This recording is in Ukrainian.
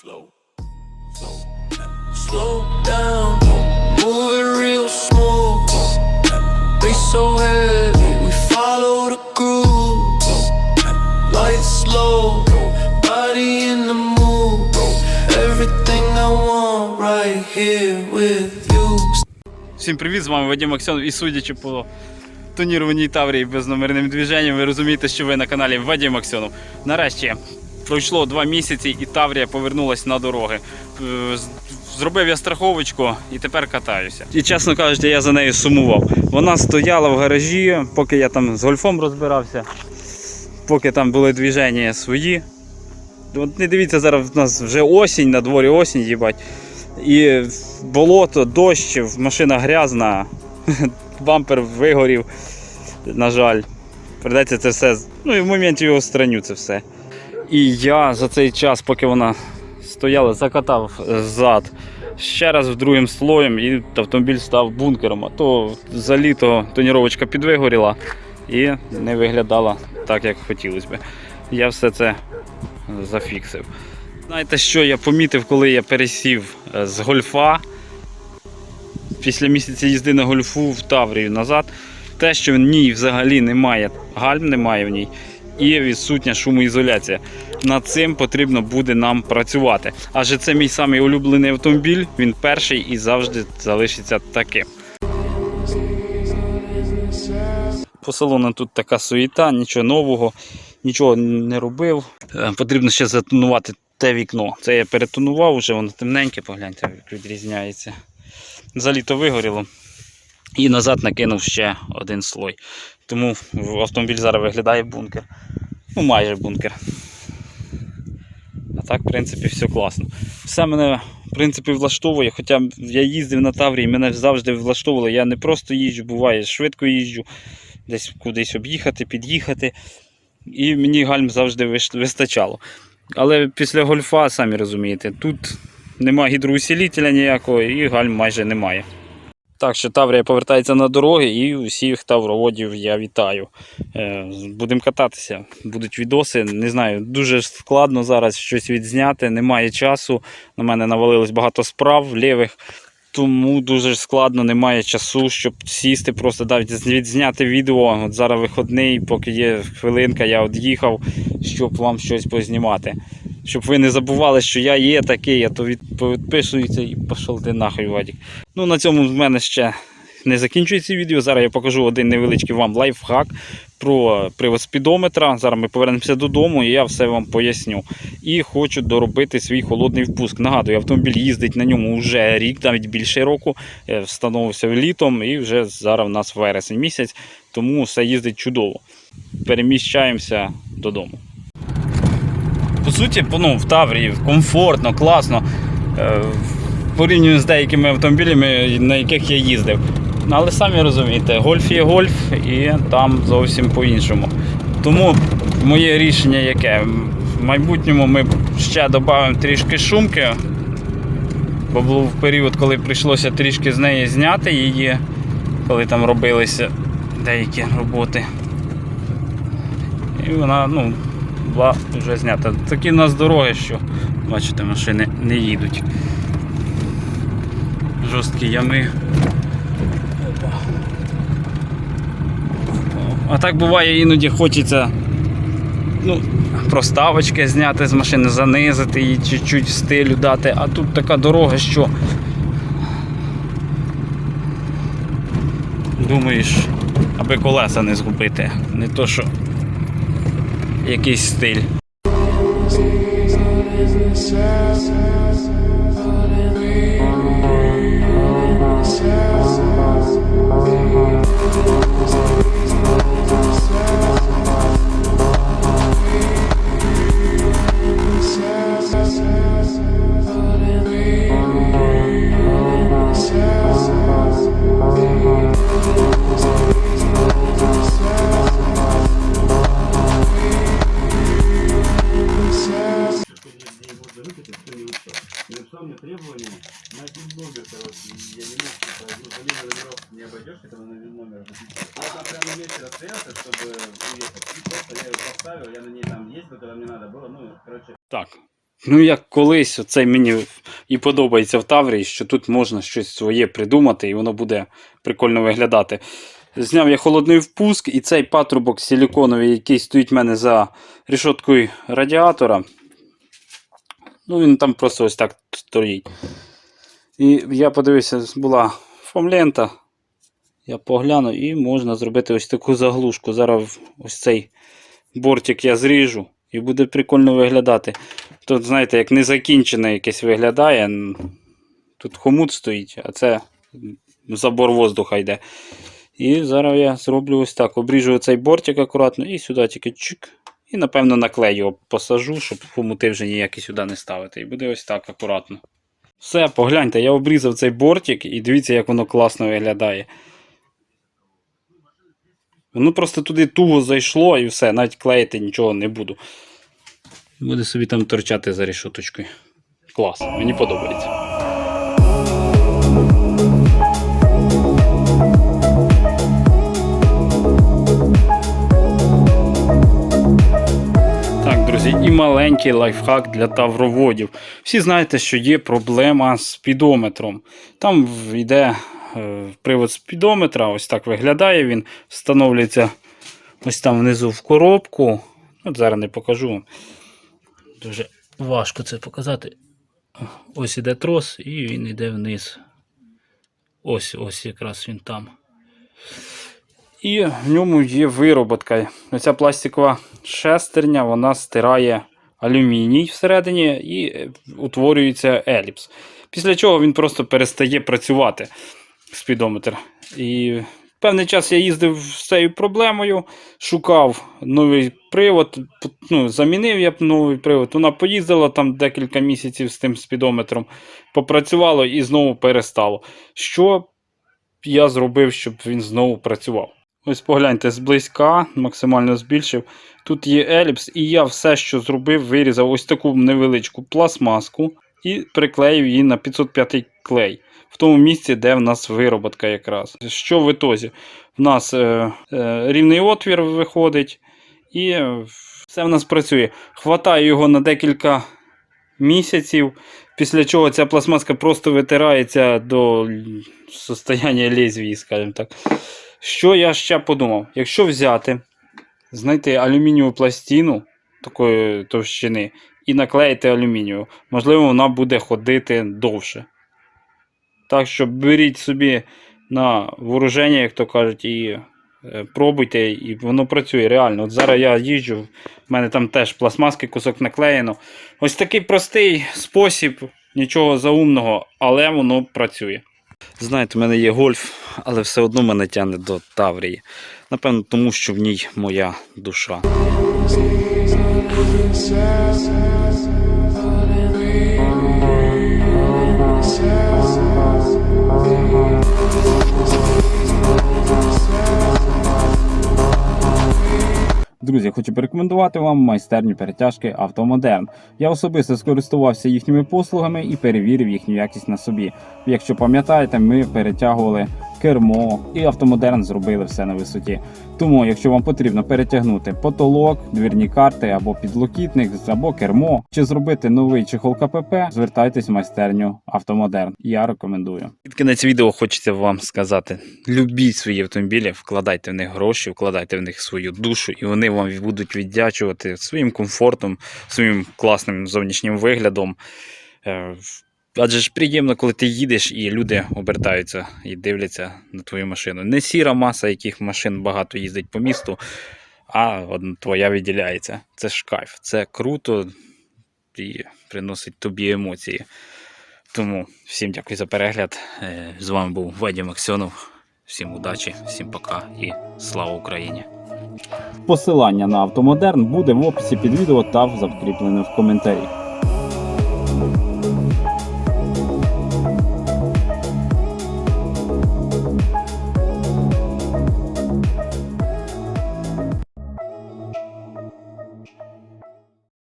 slow, slow, slow down, move real smooth. Bass so heavy, we follow the groove. Lights low, body in the mood. Everything I want right here with you. Всім привіт, з вами Вадим Аксьонов і судячи по тоніруваній Таврії безномерним движенням, ви розумієте, що ви на каналі Вадим Аксьонов. Нарешті пройшло два місяці і Таврія повернулася на дороги. Е, Зробив я страховочку і тепер катаюся. І чесно кажучи, я за нею сумував. Вона стояла в гаражі, поки я там з гольфом розбирався, поки там були движення свої. От не дивіться, зараз в нас вже осінь, на дворі осінь, їбать. І болото, дощ, машина грязна, бампер вигорів, на жаль. Придеться це все. Ну і в моменті його страню це все. І я за цей час, поки вона стояла, закатав е, зад ще раз в другим слоєм, і автомобіль став бункером. А то за літо тоніровочка підвигоріла і не виглядала так, як хотілося би. Я все це зафіксив. Знаєте, що я помітив, коли я пересів е, з гольфа після місяця їзди на гольфу в Таврію назад. Те, що в ній взагалі немає гальм, немає в ній, і відсутня шумоізоляція. Над цим потрібно буде нам працювати. Адже це мій самий улюблений автомобіль, він перший і завжди залишиться таким. По салону тут така суєта, нічого нового, нічого не робив. Е, Потрібно ще затонувати те вікно. Це я перетонував, вже воно темненьке, погляньте, як відрізняється. За літо вигоріло. І назад накинув ще один слой. Тому автомобіль зараз виглядає бункер. Ну, майже бункер. А так, в принципі, все класно. Все мене, в принципі, влаштовує. Хоча я їздив на Таврії, мене завжди влаштовувало. Я не просто їжджу, буває, швидко їжджу, десь кудись об'їхати, під'їхати. І мені гальм завжди вистачало. Але після гольфа, самі розумієте, тут немає гідроусилителя ніякого і гальм майже немає. Так що Таврія повертається на дороги і усіх тавроводів я вітаю. Е, Будемо кататися, будуть відоси. Не знаю, дуже складно зараз щось відзняти, немає часу. На мене навалилось багато справ лівих. Тому дуже складно, немає часу, щоб сісти, просто навіть відзняти відео. От зараз виходний, поки є хвилинка, я од'їхав, щоб вам щось познімати. Щоб ви не забували, що я є такий, а то від, відписується і пішов ти нахуй, Вадік. Ну, на цьому в мене ще не закінчується відео. Зараз я покажу один невеличкий вам лайфхак про привод спідометра. Зараз ми повернемося додому і я все вам поясню. І хочу доробити свій холодний впуск. Нагадую, автомобіль їздить на ньому вже рік, навіть більше року. Е, Встановився літом і вже зараз в нас вересень місяць, тому все їздить чудово. Переміщаємося додому. Суті, ну, в Таврії комфортно, класно. Е, порівняно з деякими автомобілями, на яких я їздив. Але самі розумієте, гольф є гольф і там зовсім по-іншому. Тому моє рішення яке? В майбутньому ми ще додамо трішки шумки, бо був період, коли прийшлося трішки з неї зняти її, коли там робилися деякі роботи. І вона, ну, була вже знята. Такі в нас дороги, що бачите, машини не їдуть. Жорсткі ями. А так буває іноді хочеться ну, проставочки зняти з машини, занизити її, чуть-чуть стилю дати, а тут така дорога, що думаєш, аби колеса не згубити. Не то що якийсь стиль. Один номер. Я там прямо месте расстоялся, чтобы уехать, и просто я ее поставил, я на ней там ездил, когда мне надо было, ну, короче, Так, Ну, як колись, оце мені і подобається в Таврії, що тут можна щось своє придумати, і воно буде прикольно виглядати. Зняв я холодний впуск, і цей патрубок силіконовий, який стоїть в мене за рішоткою радіатора. Ну, він там просто ось так стоїть. І я подивився, була фомлента. Я погляну, і можна зробити ось таку заглушку. Зараз ось цей бортик я зріжу і буде прикольно виглядати. Тут, знаєте, як незакінчене якесь виглядає. Тут хомут стоїть, а це забор воздуха йде. І зараз я зроблю ось так. Обріжу цей бортик акуратно і сюди тільки чик. І напевно наклею його посажу, щоб хомути вже ніякі сюди не ставити. І буде ось так акуратно. Все, погляньте, я обрізав цей бортик і дивіться, як воно класно виглядає. Воно просто туди туго зайшло і все, навіть клеїти нічого не буду. Буде собі там торчати за рішоточкою. Клас, мені подобається. І маленький лайфхак для тавроводів. Всі знаєте, що є проблема з спідометром. Там йде привод спідометра, ось так виглядає він, встановлюється ось там внизу в коробку. От зараз не покажу вам. Дуже важко це показати. Ось іде трос, і він йде вниз. Ось ось якраз він там. І в ньому є вироботка. Оця пластикова шестерня, вона стирає алюміній всередині і е, утворюється еліпс. Після чого він просто перестає працювати спідометр. І певний час я їздив з цією проблемою, шукав новий привод, ну, замінив я б новий привод. Вона поїздила там декілька місяців з тим спідометром, попрацювало і знову перестало. Що я зробив, щоб він знову працював? Ось погляньте, зблизька, максимально збільшив. Тут є еліпс, і я все, що зробив, вирізав ось таку невеличку пластмаску і приклеїв її на 505 клей. В тому місці, де в нас вироботка якраз. Що в ітозі? В нас е, е, рівний отвір виходить, і все в нас працює. Хватаю його на декілька місяців, після чого ця пластмаска просто витирається до состояння лезвії, скажімо так. Що я ще подумав? Якщо взяти, знайти алюмінієву пластину такої товщини і наклеїти алюмінію, можливо, вона буде ходити довше. Так що беріть собі на вооруження, як то кажуть, і е, пробуйте, і воно працює реально. От зараз я їжджу, в мене там теж пластмаски, кусок наклеєно. Ось такий простий спосіб, нічого заумного, але воно працює. Знаєте, в мене є гольф, але все одно мене тягне до Таврії. Напевно, тому що в ній моя душа. Хочу порекомендувати вам майстерню перетяжки Автомодерн. Я особисто скористувався їхніми послугами і перевірив їхню якість на собі. Якщо пам'ятаєте, ми перетягували кермо і автомодерн зробили все на висоті. Тому, якщо вам потрібно перетягнути потолок, двірні карти або підлокітник, або кермо, чи зробити новий чехол КПП, звертайтесь в майстерню Автомодерн. Я рекомендую. Під кінець відео хочеться вам сказати: любіть свої автомобілі, вкладайте в них гроші, вкладайте в них свою душу, і вони вам будуть віддячувати своїм комфортом, своїм класним зовнішнім виглядом. Адже ж приємно, коли ти їдеш і люди обертаються і дивляться на твою машину. Не сіра маса, яких машин багато їздить по місту, а твоя виділяється. Це ж кайф, це круто і приносить тобі емоції. Тому всім дякую за перегляд. Е, З вами був Вадим Аксьонов. Всім удачі, всім пока і слава Україні! Посилання на автомодерн буде в описі під відео та закріплене в коментарі.